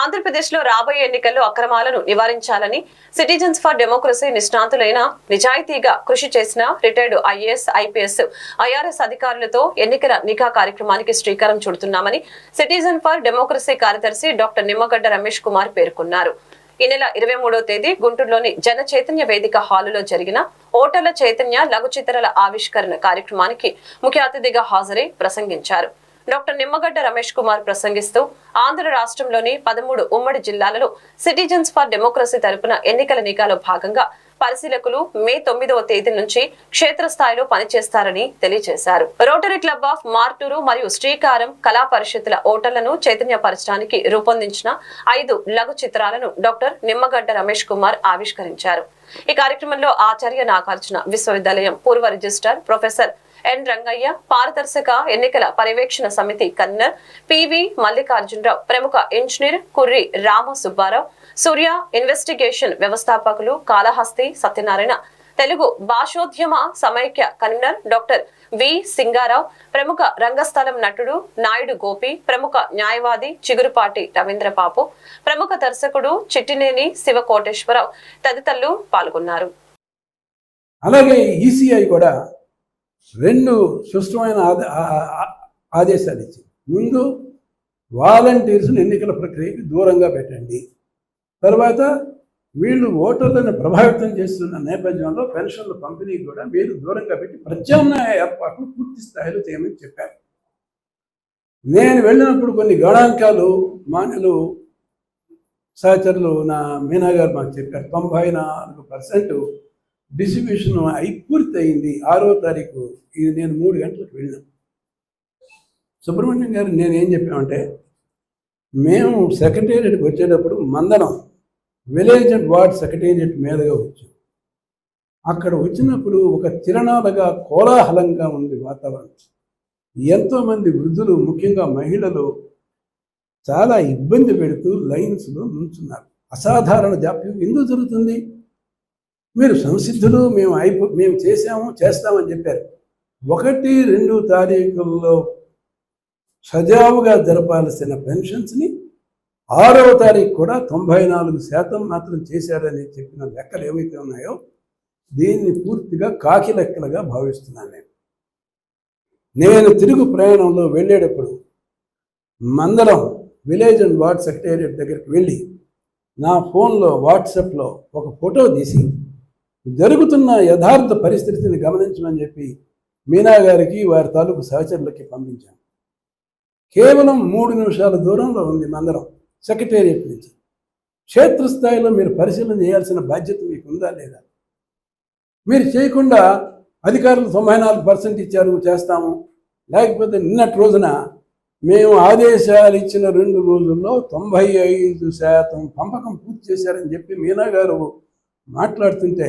ఆంధ్రప్రదేశ్లో రాబోయే ఎన్నికల్లో అక్రమాలను నివారించాలని సిటిజన్స్ ఫర్ డెమోక్రసీ నిష్ణాతులైన నిజాయితీగా కృషి చేసిన రిటైర్డ్ ఐఏఎస్ ఐపీఎస్ ఐఆర్ఎస్ అధికారులతో ఎన్నికల నిఘా కార్యక్రమానికి శ్రీకారం చుడుతున్నామని సిటిజన్ ఫర్ డెమోక్రసీ కార్యదర్శి డాక్టర్ నిమ్మగడ్డ రమేష్ కుమార్ పేర్కొన్నారు. ఈ నెల ఇరవై మూడో తేదీ గుంటూరులోని జన చైతన్య వేదిక హాలులో జరిగిన ఓటర్ల చైతన్య లఘు చిత్రాల ఆవిష్కరణ కార్యక్రమానికి ముఖ్య అతిథిగా హాజరై ప్రసంగించారు. డాక్టర్ నిమ్మగడ్డ రమేష్ కుమార్ ప్రసంగిస్తూ ఆంధ్ర రాష్ట్రంలోని పదమూడు ఉమ్మడి జిల్లాలలో సిటిజన్స్ ఫర్ డెమోక్రసీ తరపున ఎన్నికల నిఘాలో భాగంగా పరిశీలకులు మే తొమ్మిదవ తేదీ నుంచి క్షేత్రస్థాయిలో పనిచేస్తారని తెలియజేశారు. రోటరీ క్లబ్ ఆఫ్ మార్టూరు మరియు శ్రీకారం కళా పరిషత్తుల ఓటర్లను చైతన్యపరచడానికి రూపొందించిన ఐదు లఘు చిత్రాలను డాక్టర్ నిమ్మగడ్డ రమేష్ కుమార్ ఆవిష్కరించారు. ఈ కార్యక్రమంలో ఆచార్య నాగార్జున విశ్వవిద్యాలయం పూర్వ రిజిస్ట్రార్ ప్రొఫెసర్ ఎన్ రంగయ్య పారదర్శక ఎన్నికల పర్యవేక్షణ సమితి కన్వీనర్ పివి మల్లికార్జునరావు ప్రముఖ ఇంజనీర్ కుర్రి రామ సుబ్బారావు సూర్య ఇన్వెస్టిగేషన్ వ్యవస్థాపకులు కాళహస్తి సత్యనారాయణ తెలుగు భాషోద్యమ సమైక్య కన్వీనర్ డాక్టర్ వి సింగారావు ప్రముఖ రంగస్థలం నటుడు నాయుడు గోపి ప్రముఖ న్యాయవాది చిగురుపాటి రవీంద్రబాబు ప్రముఖ దర్శకుడు చిట్టినేని శివకోటేశ్వరరావు తదితరులు పాల్గొన్నారు. అలాగే ఈసీఐ కూడా రెండు స్పష్టమైన ఆదే- ఆదేశాలు ఇచ్చింది. ముందు వాలంటీర్స్ని ఎన్నికల ప్రక్రియకి దూరంగా పెట్టండి. తర్వాత వీళ్ళు ఓటర్లను ప్రభావితం చేస్తున్న నేపథ్యంలో పెన్షన్ల పంపిణీ కూడా మీరు దూరంగా పెట్టి ప్రత్యామ్నాయ ఏర్పాట్లు పూర్తి స్థాయిలో చేయమని చెప్పారు. నేను వెళ్ళినప్పుడు కొన్ని గణాంకాలు మాన్యులు సహచరులు నా మీనా గారు మాకు చెప్పారు. తొంభై నాలుగు పర్సెంట్ డిస్ట్రిబ్యూషన్ అయి పూర్తి అయింది ఆరో తారీఖు. ఇది నేను మూడు గంటలకు వెళ్ళాను. సుబ్రహ్మణ్యం గారు నేను ఏం చెప్పామంటే మేము సెక్రటేరియట్కి వచ్చేటప్పుడు Mandanam village and ward secretariat మీదుగా వచ్చాం. అక్కడ వచ్చినప్పుడు ఒక తిరణాలుగా కోలాహలంగా ఉంది వాతావరణం. ఎంతోమంది వృద్ధులు ముఖ్యంగా మహిళలు చాలా ఇబ్బంది పెడుతూ లైన్స్లో నుంచున్నారు. అసాధారణ జాప్యం. ఎందుకు జరుగుతుంది? మీరు సంసిద్ధులు మేము అయిపో మేము చేసాము చేస్తామని చెప్పారు. ఒకటి రెండు తారీఖుల్లో సజావుగా జరపాల్సిన పెన్షన్స్ని ఆరవ తారీఖు కూడా తొంభై నాలుగు శాతం మాత్రం చేశారని చెప్పిన లెక్కలు ఏవైతే ఉన్నాయో దీన్ని పూర్తిగా కాకి లెక్కలుగా భావిస్తున్నాను నేను. నేను తిరుగు ప్రయాణంలో వెళ్ళేటప్పుడు Mandaram village and ward secretariat దగ్గరికి వెళ్ళి నా ఫోన్లో వాట్సాప్లో ఒక ఫోటో తీసి జరుగుతున్న యథార్థ పరిస్థితిని గమనించమని చెప్పి మీనా గారికి వారి తాలూకు సహచరులకి పంపించాను. కేవలం మూడు నిమిషాల దూరంలో ఉంది మందరం సెక్రటేరియట్ నుంచి. క్షేత్రస్థాయిలో మీరు పరిశీలన చేయాల్సిన బాధ్యత మీకు ఉందా లేదా? మీరు చేయకుండా అధికారులు తొంభై నాలుగు పర్సెంట్ ఇచ్చారు చేస్తాము. లేకపోతే నిన్నటి రోజున మేము ఆదేశాలు ఇచ్చిన రెండు రోజుల్లో తొంభై ఐదు శాతం పంపకం పూర్తి చేశారని చెప్పి మీనా గారు మాట్లాడుతుంటే